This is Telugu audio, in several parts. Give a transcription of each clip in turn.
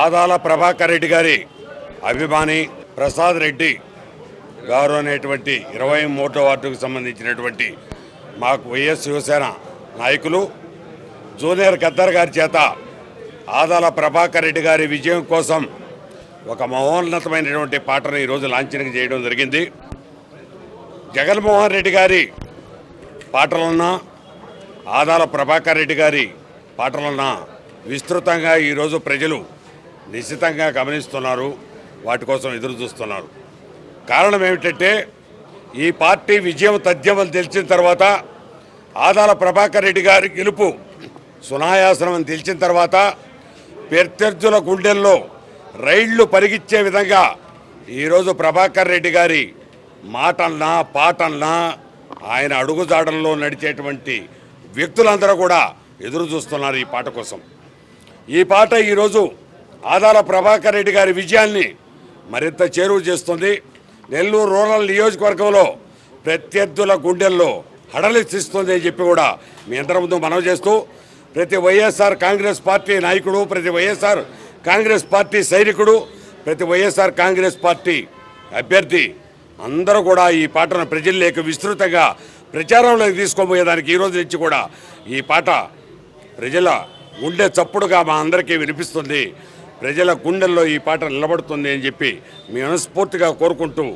ఆదాల ప్రభాకర్ రెడ్డి గారి అభిమాని ప్రసాద్ రెడ్డి గారు అనేటువంటి ఇరవై మూడో వార్డుకు సంబంధించినటువంటి మాకు వైఎస్ శివసేన నాయకులు జూనియర్ గద్దర్ గారి చేత ఆదాల ప్రభాకర్ రెడ్డి గారి విజయం కోసం ఒక మహోన్నతమైనటువంటి పాటను ఈరోజు లాంఛనం చేయడం జరిగింది. జగన్మోహన్ రెడ్డి గారి పాటలున్నా ఆదాల ప్రభాకర్ రెడ్డి గారి పాటలున్నా విస్తృతంగా ఈరోజు ప్రజలు నిశ్చితంగా గమనిస్తున్నారు వాటి కోసం ఎదురు చూస్తున్నారు. కారణం ఏమిటంటే ఈ పార్టీ విజయం తథ్యమని తెలిసిన తర్వాత ఆదాల ప్రభాకర్ రెడ్డి గారి గెలుపు సునాయాసనం అని తెలిసిన తర్వాత ప్రత్యర్థుల గుండెల్లో రైళ్ళు పరిగిచ్చే విధంగా ఈరోజు ప్రభాకర్ రెడ్డి గారి మాటలనా పాటలనా ఆయన అడుగుజాడల్లో నడిచేటువంటి వ్యక్తులందరూ కూడా ఎదురు చూస్తున్నారు ఈ పాట కోసం. ఈ పాట ఈరోజు ఆదాల ప్రభాకర్ రెడ్డి గారి విజయాన్ని మరింత చేరువ చేస్తుంది. నెల్లూరు రూరల్ నియోజకవర్గంలో ప్రత్యర్థుల గుండెల్లో హడలిస్తుంది అని చెప్పి కూడా మీ అందరి ముందు మనవి చేస్తూ ప్రతి వైఎస్ఆర్ కాంగ్రెస్ పార్టీ నాయకుడు ప్రతి వైఎస్ఆర్ కాంగ్రెస్ పార్టీ సైనికుడు ప్రతి వైఎస్ఆర్ కాంగ్రెస్ పార్టీ అభ్యర్థి అందరూ కూడా ఈ పాటను ప్రజల్లోకి విస్తృతంగా ప్రచారంలోకి తీసుకోబోయేదానికి ఈ రోజు నుంచి కూడా ఈ పాట ప్రజల గుండె చప్పుడుగా మా అందరికీ వినిపిస్తుంది. ప్రజల గుండెల్లో ఈ పాట నిలబడుతుంది అని చెప్పి మీ మనస్ఫూర్తిగా కోరుకుంటూ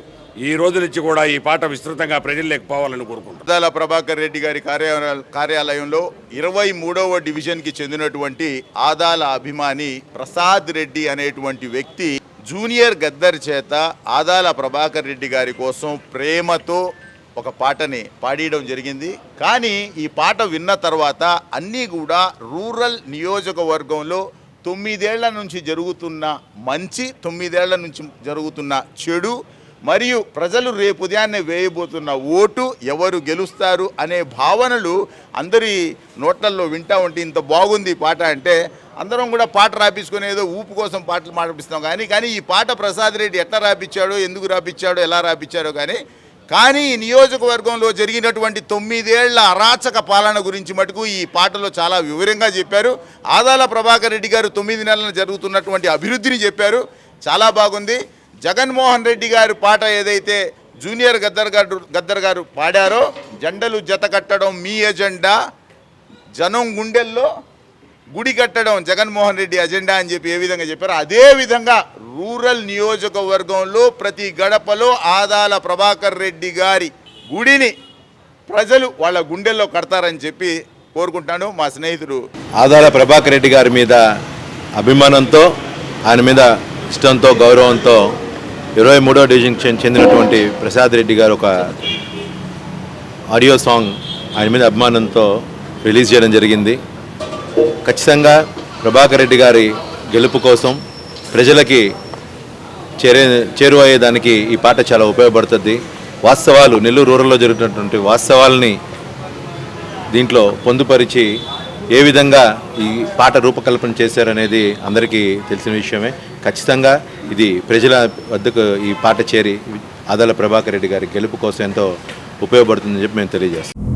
ఈ రోజు నుంచి కూడా ఈ పాట విస్తృతంగా ప్రజల్లోకి పోవాలని కోరుకుంటున్నాం. అద్దాల ప్రభాకర్ రెడ్డి గారి కార్యాలయ కార్యాలయంలో ఇరవై మూడవ డివిజన్కి చెందినటువంటి ఆదాల అభిమాని ప్రసాద్ రెడ్డి అనేటువంటి వ్యక్తి జూనియర్ గద్దర్ చేత ఆదాల ప్రభాకర్ రెడ్డి గారి కోసం ప్రేమతో ఒక పాటని పాడేయడం జరిగింది. కానీ ఈ పాట విన్న తర్వాత అన్నీ కూడా రూరల్ నియోజకవర్గంలో తొమ్మిదేళ్ళ నుంచి జరుగుతున్న మంచి తొమ్మిదేళ్ళ నుంచి జరుగుతున్న చెడు మరియు ప్రజలు రేపు ఉదయాన్నే వేయబోతున్న ఓటు ఎవరు గెలుస్తారు అనే భావనలు అందరి నోట్లల్లో వింటా ఉంటే ఇంత బాగుంది ఈ పాట అంటే అందరం కూడా పాట రాపించుకుని ఏదో ఊపు కోసం పాటలు మాడిపిస్తాం కానీ కానీ ఈ పాట ప్రసాద్ రెడ్డి ఎట్లా రాపించాడో ఎందుకు రాపించాడో ఎలా రాపించాడో కానీ కానీ ఈ నియోజకవర్గంలో జరిగినటువంటి తొమ్మిదేళ్ళ అరాచక పాలన గురించి మటుకు ఈ పాటలో చాలా వివరంగా చెప్పారు. ఆదాల ప్రభాకర్ రెడ్డి గారు తొమ్మిది నెలలు జరుగుతున్నటువంటి అభివృద్ధిని చెప్పారు. చాలా బాగుంది. జగన్మోహన్ రెడ్డి గారి పాట ఏదైతే జూనియర్ గద్దర్ గారు గద్దర్ గారు పాడారో జెండలు జత కట్టడం మీ ఎజెండా. జనం గుండెల్లో గుడి కట్టడం జగన్మోహన్ రెడ్డి అజెండా అని చెప్పి ఏ విధంగా చెప్పారో అదే విధంగా రూరల్ నియోజకవర్గంలో ప్రతి గడపలో ఆదాల ప్రభాకర్ రెడ్డి గారి గుడిని ప్రజలు వాళ్ళ గుండెల్లో కడతారని చెప్పి కోరుకుంటాను మా స్నేహితుడు ఆదాల ప్రభాకర్ రెడ్డి గారి మీద అభిమానంతో ఆయన మీద ఇష్టంతో గౌరవంతో ఇరవై మూడో డివిజన్కి చెందినటువంటి ప్రసాద్ రెడ్డి గారు ఒక ఆడియో సాంగ్ ఆయన మీద అభిమానంతో రిలీజ్ చేయడం జరిగింది. ఖచ్చితంగా ప్రభాకర్ రెడ్డి గారి గెలుపు కోసం ప్రజలకి చేరే చేరువయ్యేదానికి ఈ పాట చాలా ఉపయోగపడుతుంది. వాస్తవాలు నెల్లూరు రూరల్లో జరుగుతున్నటువంటి వాస్తవాలని దీంట్లో పొందుపరిచి ఏ విధంగా ఈ పాట రూపకల్పన చేశారనేది అందరికీ తెలిసిన విషయమే. ఖచ్చితంగా ఇది ప్రజల వద్దకు ఈ పాట చేరి ఆదాల ప్రభాకర్ రెడ్డి గారి గెలుపు కోసం ఎంతో ఉపయోగపడుతుందని చెప్పి మేము తెలియజేస్తాం